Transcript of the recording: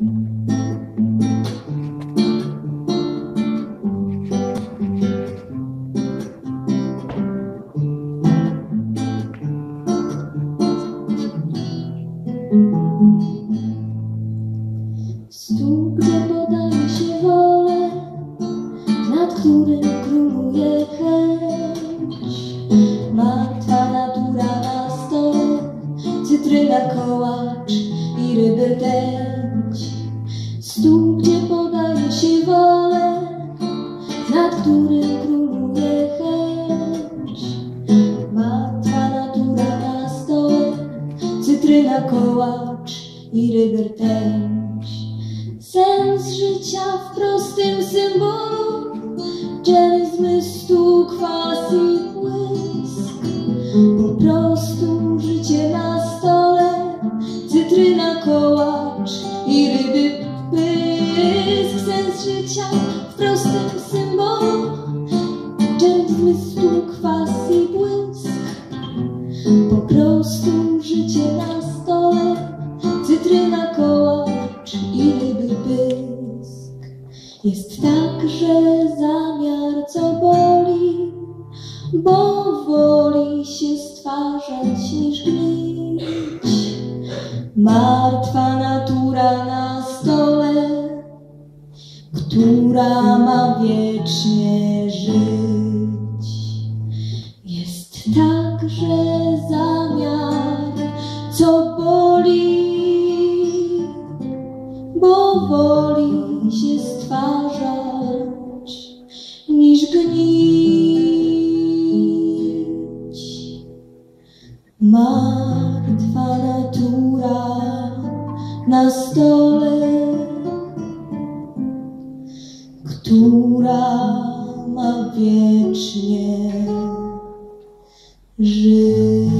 Stół, gdzie podaje się wolę, nad którym króluje chęć. Martwa natura na stole, cytryna, kołacz i ryby tęć. Stół, gdzie podaje się wolę, nad którym króluje chęć. Martwa natura na stole, cytryna, kołacz i ryby tęć. Sens życia w prostym symbolu, dżem zmysłu, kwas Życia w prostym symbolu, dżem zmysłu, kwas i błysk. Po prostu życie na stole, cytryna, kołacz i ryby pysk. Jest także zamiar, co boli, bo woli się stwarzać niż gnić. Martwa natura na która ma wiecznie żyć. Jest także zamiar, co boli, bo woli się stwarzać niż gnić. Martwa natura na stole, która ma wiecznie żyć.